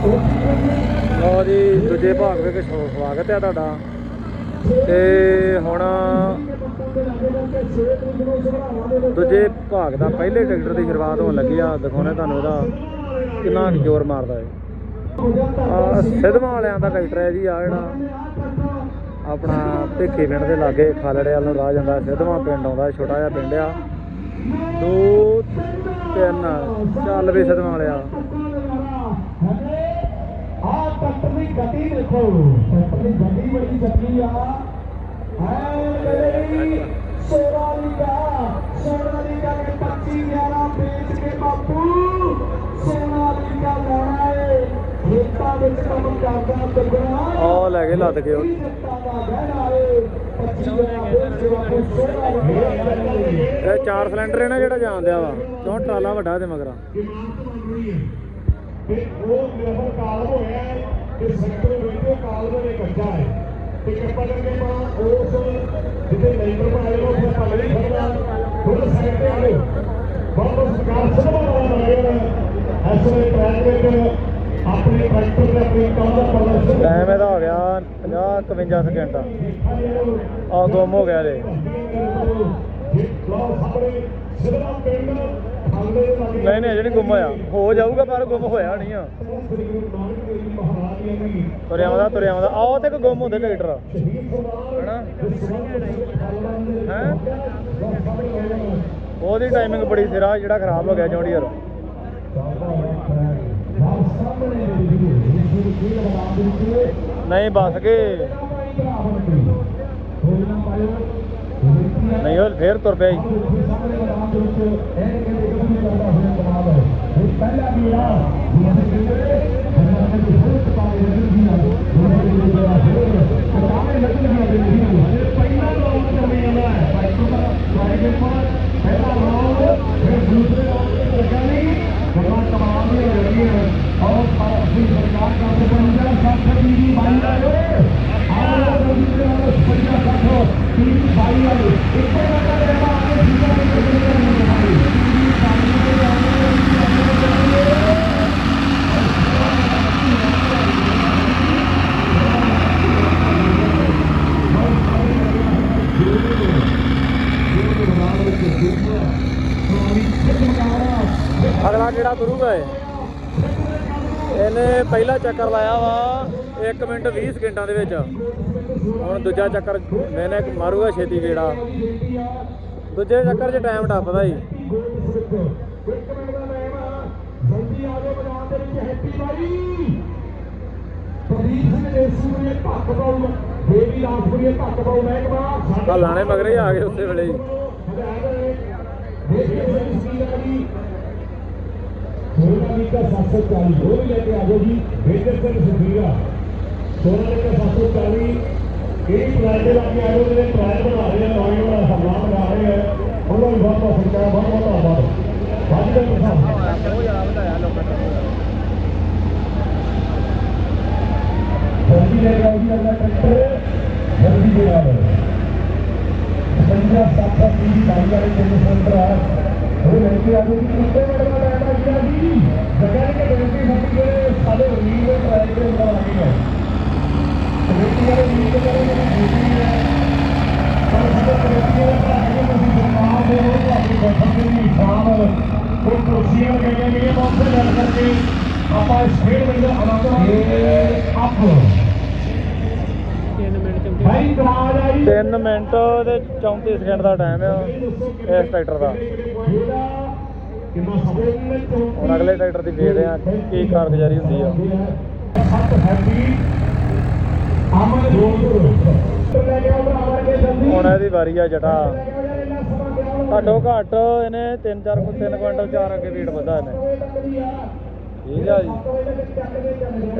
ਲਓ ਜੀ, ਦੂਜੇ ਭਾਗ ਵਿੱਚ ਸਵਾਗਤ ਹੈ ਤੁਹਾਡਾ। ਤੇ ਹੁਣ ਦੂਜੇ ਭਾਗ ਦਾ ਪਹਿਲੇ ਟਰੈਕਟਰ ਦੀ ਸ਼ੁਰੂਆਤ ਹੋਣ ਲੱਗੀ ਆ। ਦਿਖਾਉਣੇ ਤੁਹਾਨੂੰ ਇਹਦਾ ਕਿੰਨਾ ਕੁ ਜ਼ੋਰ ਮਾਰਦਾ ਹੈ ਆ ਸਿੱਧਵਾਂ ਵਾਲਿਆਂ ਦਾ ਟਰੈਕਟਰ ਹੈ ਜੀ ਆ ਜਿਹੜਾ ਆਪਣਾ ਭਿੱਖੀ ਪਿੰਡ ਦੇ ਲਾਗੇ ਖਾਲੜੇ ਵੱਲ ਨੂੰ ਰਾਹ ਜਾਂਦਾ। ਸਿੱਧਵਾਂ ਪਿੰਡ ਆਉਂਦਾ, ਛੋਟਾ ਜਿਹਾ ਪਿੰਡ ਆ। ਦੋ, ਤਿੰਨ, ਚੱਲ ਵੀ ਸਿੱਧਵਾਂ ਵਾਲਿਆ। ਟੱਟਰ ਦੀ ਗੱਡੀ ਦੇਖੋ। ਟੱਟਰ ਦੀ ਗੱਡੀ ਬੜੀ ਚੱਕੀ ਆ। ਹੈ ਮੇਰੀ ਸੋਨਾਲੀਕਾ ਸੋਨਾਲੀਕਾ ਦੇ 25 11 ਵੇਚ ਕੇ ਬਾਪੂ ਸੋਨਾਲੀਕਾ ਲੈਣਾ ਏ। ਖੇਤਾਂ ਵਿੱਚ ਕੰਮ ਕਰਦਾ ਦੁਗਣਾ। ਆ ਲੈ ਕੇ ਲੱਦ ਕੇ ਉਹ। ਜੱਟਾਂ ਦਾ ਗਹਿਣਾ ਏ 25 11 ਵੇਚ ਕੇ ਬਾਪੂ ਸੋਨਾਲੀਕਾ ਇਹ ਚਾਰ ਸਿਲੰਡਰ ਹੈ ਨਾ ਜਿਹੜਾ ਜਾਂਦਿਆ ਵਾ ਕਿਉਂ ਟਰਾਲਾ ਵੱਡਾ ਇਹਦੇ ਮਗਰ। ਤੇ ਉਹ ਨਿਰਭਰ ਕਾਲ ਹੋਇਆ ਹੈ ਤੇ ਸੈਕਟਰ ਵੀਡੀਓ ਕਾਲ ਦੇ ਵਿੱਚ ਕੱਚਾ ਹੈ। ਤੇ ਕਿਰਪਾ ਕਰਕੇ ਆਪਾਂ ਉਸ ਜਿੱਥੇ ਲੈਂਟਰ ਬਣਾਏ ਲੋ ਫਿਰ ਪੱਲੇ ਨਹੀਂ ਫੁੱਲ ਸਾਈਡ ਤੇ ਆਵੇ ਬਹੁਤ ਬਹੁਤ ਸਰਕਾਰ ਸਭਾ ਦਾ ਨਗਰ ਐਸਏ ਟਰੈਕ ਵਿੱਚ ਆਪਣੇ ਟਰੈਕਟਰ ਤੇ ਆਪਣੀ ਕੰਮ ਦਾ ਪ੍ਰਦਰਸ਼ਨ ਟਾਈਮ ਇਹਦਾ ਹੋ ਗਿਆ 50 51 ਸਕਿੰਟ ਆ ਗੁੰਮ ਹੋ ਗਿਆ ਇਹਦੇ ਲਓ ਸਾਹਮਣੇ ਸਿਰਫ ਪਿੰਡ ਦੇ ਨਹੀਂ ਨਹੀਂ, ਜਿਹੜੀ ਗੁੰਮ ਹੋਇਆ। ਹੋ ਜਾਊਗਾ, ਪਰ ਗੁੰਮ ਹੋਇਆ ਨਹੀਂ ਆ। ਤੁਰਿਆ ਆਉਂਦਾ ਤੁਰਿਆ ਆਉਂਦਾ ਆਹ ਤੇ ਇੱਕ ਗੁੰਮ ਹੁੰਦੇ ਟਰੈਕਟਰ ਹਨਾ? ਹੈ? ਉਹਦੀ ਟਾਈਮਿੰਗ ਬੜੀ ਸਿਰਾ ਜਿਹੜਾ ਖਰਾਬ ਹੋ ਗਿਆ ਜੌਂਡੀਅਰ ਨਹੀਂ, ਬਸ ਕੇ। ਨਹੀਂ, ਉਹ ਫੇਰ ਤੁਰ ਪਿਆ ਪਹਿਲਾ ਵੀਰਾ ਪਹਿਲਾ ਰੌਂਡ ਚੱਲੀ ਜਾਂਦਾ ਹੈ ਸਾਈਕਲ ਦਾ ਸਾਈਕਲ ਪਰ ਪਹਿਲਾ ਰੌਂਡ ਫਿਰ ਦੂਸਰੇ ਰੌਂਡ ਤੇ ਲੱਗਾ ਨਹੀਂ ਬੜਾ ਕਮਾਲ ਦੀ ਹੋ ਰਹੀ ਹੈ ਔਰ ਭਾਰਤੀ ਸਰਕਾਰ ਦਾ ਪ੍ਰਬੰਧਨ ਸਾਥ ਦੀ ਬਾਈ ਵਾਲੇ ਆਹ ਦੂਸਰੇ ਰੌਂਡ ਪੰਜਾ ਸਾਥ ਤੀਨ ਬਾਈ ਵਾਲੇ ਇੱਥੇ ਲੱਗਾ ਰਿਹਾ ਆਗੇ ਸੀधा ਅਗਲਾ ਕਿਹੜਾ ਤੁਰੂਗਾ ਇਹਨੇ ਪਹਿਲਾ ਚੱਕਰ ਲਾਇਆ ਵਾ 1 ਮਿੰਟ 20 ਸਕਿੰਟਾਂ ਦੇ ਵਿੱਚ। ਹੁਣ ਦੂਜਾ ਚੱਕਰ ਮੈਨੇ ਮਾਰੂਗਾ ਛੇਤੀ ਕਿਹੜਾ ਦੂਜੇ ਚੱਕਰ 'ਚ ਟਾਈਮ ਟੱਪਦਾ ਜੀ। ਲਾਣੇ ਮਗਰੇ ਆ ਗਏ ਉਸੇ ਵੇਲੇ ਹੀ। ਦੇਖੀਏ ਸਿੰਘ ਸੀਰਾ ਜੀ ਸੋਨਾਲੀਕਾ 740 ਉਹ ਵੀ ਲੈ ਕੇ ਆ ਜਾਓ ਜੀ ਮੇਜਰ ਸਿੰਘ ਸੁਖੀਰਾ ਸੋਨਾਲੀਕਾ 740 ਇਹ ਟਰਾਇਲ ਦੇ ਲੱਗੇ ਆਏ ਜਿਹੜੇ ਟਰਾਇਲ ਬਣਾ ਰਹੇ ਆ ਨੌਜਵਾਨ ਹਮਲਾ ਬਣਾ ਰਹੇ ਆ ਉਹਨਾਂ ਨੂੰ ਬਹੁਤ ਬਹੁਤ ਸਤਿਕਾਰ ਬਹੁਤ ਬਹੁਤ ਧੰਨਵਾਦ ਵੱਧ ਦੇ ਪ੍ਰਸਾਦ ਉਹ ਜ਼ਿਆਦਾ ਵਧਾਇਆ ਲੋਕਾਂ ਨੇ ਜਲਦੀ ਲੈ ਕੇ ਆਓ ਜੀ ਅਗਲਾ ਟਰੈਕਟਰ ਜਲਦੀ ਦੇ ਆਓ ਪੰਜਾ ਸੱਤ ਦੀ ਬਾਈ ਵਾਲੇ ਤਿੰਨ ਸੈਂਟਰ ਆ ਉਹ ਲੈ ਕੇ ਆਪਾਂ ਇਸ ਖੇਡ ਵਿੱਚ ਆਨੰਦ ਮਾਣੀਏ ਅਪ 3 ਮਿੰਟ ਤੇ 34 ਸਕਿੰਟ ਦਾ ਟਾਈਮ ਆ, ਇਸ ਟਰੈਕਟਰ ਦਾ। ਹੁਣ ਅਗਲੇ ਟਰੈਕਟਰ ਦੀ ਵੇਖਦੇ ਆ ਕੀ ਕਾਰਗੁਜ਼ਾਰੀ ਹੁੰਦੀ ਆ। ਸੱਤ ਹੈਪੀ ਅਮਨ ਹੁਣ ਇਹਦੀ ਵਾਰੀ ਆ ਜਟਾ। ਘੱਟੋ ਘੱਟ ਇਹਨੇ 3-4 3 ਕੁਇੰਟਲ ਚਾਰ ਅੱਗੇ weight ਵਧਾ ਇਹਨੇ। ਠੀਕ ਆ ਜੀ।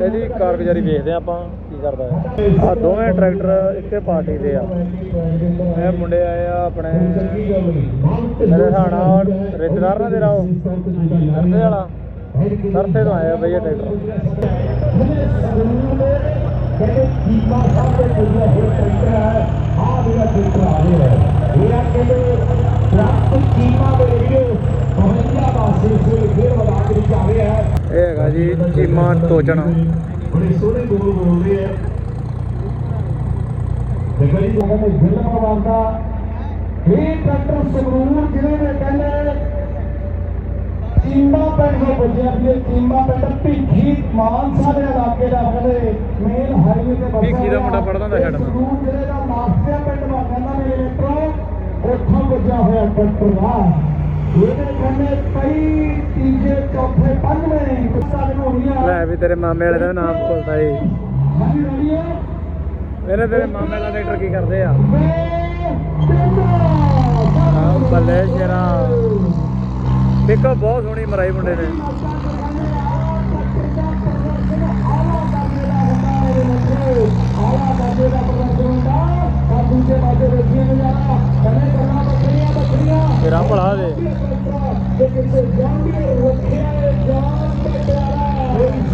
ਇਹਦੀ ਕਾਰਗੁਜ਼ਾਰੀ ਵੇਖਦੇ ਆ ਆਪਾਂ ਕੀ ਕਰਦਾ ਹੈ। ਆ ਦੋਵੇਂ ਟਰੈਕਟਰ ਇੱਕੇ ਪਾਰਟੀ ਦੇ ਆ। ਇਹ ਮੁੰਡੇ ਆਏ ਆ ਆਪਣੇ ਮੇਰੇ ਹਿਸਾਬ ਰਿਸ਼ਤੇਦਾਰ ਨਾ ਤੇਰਾ ਉਹ। ਸਰਸੇ ਵਾਲਾ। ਸਰਸੇ ਤੋਂ ਆਇਆ ਬਈ ਇਹ ਟਰੈਕਟਰ। ਕਹਿੰਦੇ ਕੀਮਾ ਸਾਹਿਬ ਦੇ ਕੋਲ ਹੋਰ ਟਰੈਕਟਰ ਹੈ ਆਹ ਜਿਹੜਾ ਟਰੈਕਟਰ ਆ ਰਿਹਾ ਹੈ ਇਹਦਾ ਕਹਿੰਦੇ, ਪ੍ਰਾਪਤ ਕੀਮਾ ਦੇ ਵੀਡੀਓ 52 ਪਾਸੇ ਸੇ ਫੇਰ ਵਧਾ ਕੇ ਜਾ ਰਿਹਾ ਹੈ। ਇਹ ਹੈਗਾ ਜੀ ਚੀਮਾ ਟੋਚਣ ਬੜੇ ਸੋਹਣੇ ਬੋਲ ਬੋਲਦੇ ਆ ਦੇਖੋ ਜੀ ਕਹਿੰਦੇ ਜ਼ਿਲ੍ਹਾ ਪਰਵਾਰ ਦਾ ਇਹ ਡਾਕਟਰ ਸੰਗਰੂਰ ਜ਼ਿਲ੍ਹੇ ਦੇ ਕਹਿੰਦੇ ਚੀਮਾ ਪਿੰਡ ਦੇ ਬੱਚਿਆਂ ਦੀ ਚੀਮਾ ਪਿੰਡ ਭੀਖੀ ਮਾਨਸਾ ਦੇ ਇਲਾਕੇ ਦਾ ਕਹਿੰਦੇ ਮੇਨ ਹਾਈਵੇ ਤੇ ਬੱਚਾ ਭੀਖੀ ਦਾ ਮੁੰਡਾ ਪੜ੍ਹਦਾ ਹੁੰਦਾ ਛੱਡਣਾ। ਸੰਗਰੂਰ ਜ਼ਿਲ੍ਹੇ ਦਾ ਮਾਸਟਰ ਪਿੰਡ ਦਾ ਕਹਿੰਦਾ ਮੇਰੇ ਮਿੱਤਰੋ ਉੱਥੋਂ ਪੁੱਜਿਆ ਹੋਇਆ ਡਾਕਟਰ ਆ ਇਹਦੇ ਕਹਿੰਦੇ ਕਈ ਤੀਜੇ ਚੌਥੇ ਲੈ ਵੀ ਤੇਰੇ ਮਾਮੇ ਵਾਲੇ ਦਾ ਨਾਮ ਬੋਲਦਾ ਏ। ਹਾਂਜੀ ਤੇਰੇ ਮਾਮੇ ਵਾਲਾ ਟਰੈਕਟਰ ਕੀ ਕਰਦੇ ਆ? ਆ ਬੱਲੇ ਸ਼ੇਰਾ। ਦੇਖੋ ਬਹੁਤ ਸੋਹਣੀ ਮਰਾਈ ਮੁੰਡੇ ਨੇ। ਤੇਰਾ ਭਲਾ ਦੇ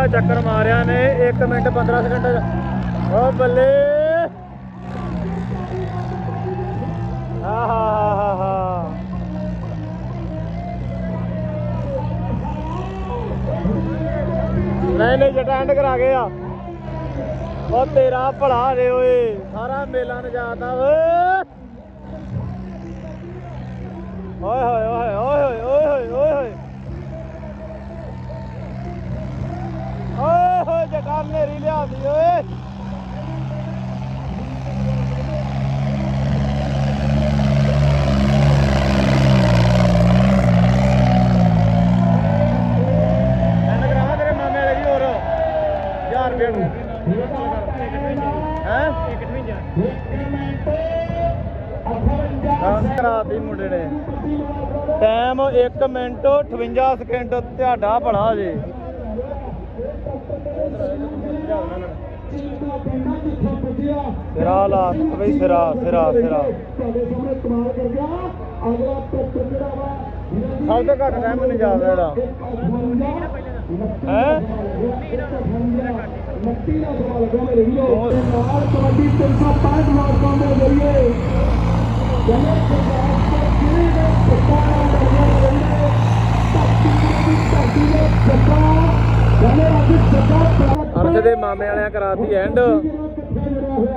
ਪਹਿਲਾ ਚੱਕਰ ਮਾਰਿਆ ਨੇ। 1 ਮਿੰਟ 15 ਸਕਿੰਟ ਓ ਬੱਲੇ। ਆਹਾਹਾਹਾ ਨਹੀਂ ਨਹੀਂ, ਜਟਾ ਕਰਾ ਗਏ ਆ। ਉਹ ਤੇਰਾ ਭਲਾ ਰੇ ਓਏ। ਸਾਰਾ ਮੇਲਾ ਨਜਾਦਾ ਓਏ। ਓਏ ਹੋਏ, ਓਏ ਓਏ ਓਏ ਓਏ ਓਏ ਓਏ। ਓਏ ਹੋਏ ਜਟਾ ਨੇਰੀ ਲਿਆਦੀ ਓਏ ਹੋਰ 1000 ਨੂੰ। ਹੈ? ਕਰਾਤੀ ਮੁੰਡੇ ਨੇ। ਟਾਈਮ 1 ਮਿੰਟ 58 ਸਕਿੰਟ, ਤੁਹਾਡਾ ਭਲਾ ਜੇ। ਸਿਰਾ ਲਾ ਬਈ ਸਿਰਾ ਸਿਰਾ ਸਿਰਾ ਤੁਹਾਡੇ ਸਾਹਮਣੇ ਕਮਾਲ ਕਰ ਗਿਆ ਅਗਲਾ ਟੱਕਰ ਜਿਹੜਾ ਵਾ ਅਰਸ਼ ਦੇ ਮਾਮੇ ਵਾਲਿਆਂ ਕਰਾਤੀ ਐਂਡ ਕਿੱਥੇ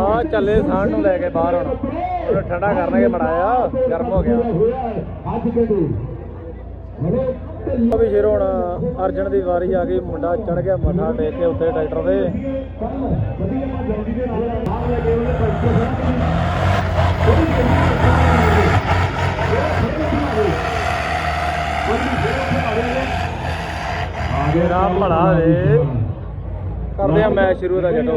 ਆ ਚੱਲੇ ਸਾਹ ਨੂੰ ਲੈ ਕੇ ਬਾਹਰ ਹੁਣ। ਉਹਨੂੰ ਠੰਡਾ ਕਰਨਗੇ ਮੜਾਇਆ ਗਰਮ ਹੋ ਗਿਆ। ਅੱਜ ਸ਼ੇਰ ਹੁਣ ਅਰਜਨ ਦੀ ਵਾਰੀ ਆ ਗਈ। ਮੁੰਡਾ ਚੜ ਗਿਆ ਮੱਥਾ ਟੇਕ ਕੇ ਉੱਤੇ ਟਰੈਕਟਰ ਦੇ ਵਧੀਆ ਜਲਦੀ ਦੇ ਨਾਲ ਬਾਹਰ ਲੱਗੇ ਉਹਨੇ ਪੈਸੇ ਮੇਰਾ ਭਲਾ ਵੇ ਕਰਦੇ ਆ ਮੈਚ ਸ਼ੁਰੂ ਦਾ ਜੱਟੋ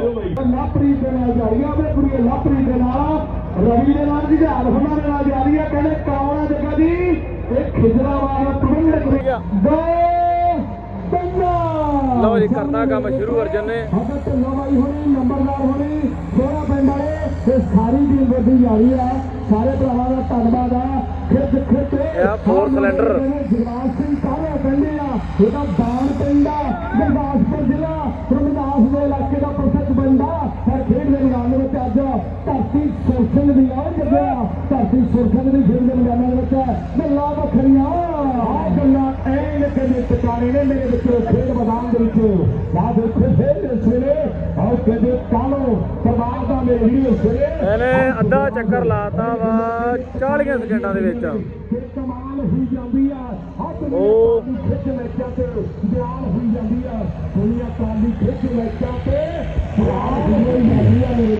ਲਾਪਰੀ ਦੇ ਨਾਲ ਜਾ ਰਹੀ ਆ ਵੇ ਕੁੜੀ ਲਾਪਰੀ ਦੇ ਨਾਲ। ਰਵੀ ਦੇ ਨਾਲ ਜੀ ਹਲਫਨਾ ਦੇ ਨਾਲ ਜਾ ਰਹੀ ਆ ਕਹਿੰਦੇ ਕੌਣਾ ਜਗ੍ਹਾ ਦੀ ਇਹ ਖਿਜਰਾ ਵਾਲਾ ਪ੍ਰਬੰਧ ਠੀਕ ਆ। ਦੋ ਤਿੰਨ। ਲਓ ਜੀ ਕਰਨਾ ਕੰਮ ਸ਼ੁਰੂ ਅਰਜਨ ਨੇ। ਢਿੱਲੋਂ ਬਾਈ ਹੋਣੀ ਨੰਬਰਦਾਰ ਹੋਣੀ ਸੋਹਣਾ ਪਿੰਡ ਵਾਲੇ ਇਹ ਸਾਰੀ ਟੀਮ ਵੱਡੀ ਜਾ ਰਹੀ ਆ। ਸਾਰੇ ਭਰਾਵਾਂ ਦਾ ਧੰਨਵਾਦ ਆ। ਖਿੱਚ ਖਿੱਚ। ਇਹ ਆ four cylinder। ਜਗਵਾਲ ਸਿੰਘ ਸਾਰੇ ਕਹਿੰਦੇ ਆ ਇਹਦਾ ਪਿੰਡ ਆ ਗੁਰਦਾਸਪੁਰ ਜ਼ਿਲ੍ਹਾ ਰਮਦਾਸ ਦੇ ਇਲਾਕੇ ਦਾ ਪ੍ਰਸਿੱਧ ਬੰਦਾ ਹੈ। ਖੇਡ ਦੇ ਮੈਦਾਨ ਦੇ ਵਿੱਚ ਅੱਜ ਧਰਤੀ ਸੁਰਖੰਡ ਦੀ ਆ ਜਗਿਆ। ਧਰਤੀ ਸੁਰਖੰਡ ਦੀ ਖੇਡ ਦੇ ਮੈਦਾਨ ਦੇ ਵਿੱਚ ਗੱਲਾਂ ਵੱਖਰੀਆਂ। ਆ ਗੱਲਾਂ ਐਨ ਕਦੇ ਟਿਕਾਣੇ ਨੇ ਮੇਰੇ ਵਿੱਚੋਂ ਖੇਡ ਮੈਦਾਨ ਦੇ ਵਿੱਚ। ਬਾਅਦ ਵਿੱਚ ਫੇਰ ਇਸ ਵੇਲੇ ਔਰ ਕਦੇ ਕਾਲੋ ਪਰਵਾਰ ਦਾ ਮੇਰੇ ਵੀਡੀਓ ਸਵੇਰੇ ਇਹਨੇ ਅੱਧਾ ਚੱਕਰ ਲਾਤਾ ਵਾ 40 ਸਕਿੰਟਾਂ ਦੇ ਵਿੱਚ। ਕਮਾਲ ਹੋਈ ਜਾਂਦੀ ਆ। ਉਹ। ਖਿੱਚ ਮੈਚਾਂ ਤੇ ਬਿਆਨ ਹੋਈ ਜਾਂਦੀ ਆ ਦੁਨੀਆ ਕਾਲੀ ਖਿੱਚ ਮੈਚਾਂ ਤੇ ਬਿਆਨ ਹੋਈ ਜਾਂਦੀ ਆ